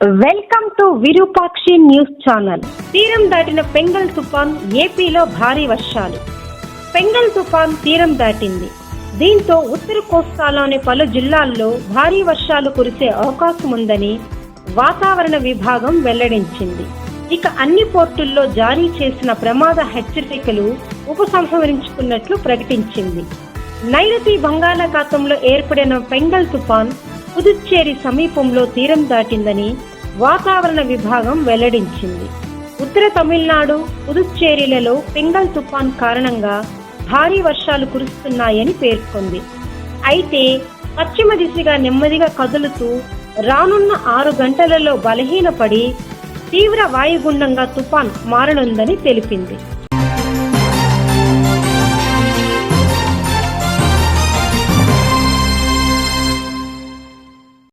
Welcome to Virupakshi news channel తీరం దాటిన పెంగల్ తుఫాన్ ఏపీలో భారీ వర్షాలు. పెంగల్ తుఫాన్ తీరం దాటింది. దీంతో ఉత్తర కోస్తాలోని పలు జిల్లాల్లో భారీ వర్షాలు కురిసే అవకాశం ఉందని వాతావరణ విభాగం వెల్లడించింది. ఇక అన్ని పోర్టుల్లో జారీ చేసిన ప్రమాద హెచ్చరికలు ఉపసంహరించుకున్నట్లు ప్రకటించింది. నైరుతి బంగాళాఖాతంలో ఏర్పడిన పెంగల్ తుఫాన్ పుదుచ్చేరి సమీపంలో తీరం దాటిందని వాతావరణ విభాగం వెల్లడించింది. ఉత్తర తమిళనాడు పుదుచ్చేరిలలో పింగల్ తుఫాన్ కారణంగా భారీ వర్షాలు కురుస్తున్నాయని పేర్కొంది. అయితే పశ్చిమ దిశగా నెమ్మదిగా కదులుతూ రానున్న ఆరు గంటలలో బలహీనపడి తీవ్ర వాయుగుండంగా తుఫాన్ మారనుందని తెలిపింది.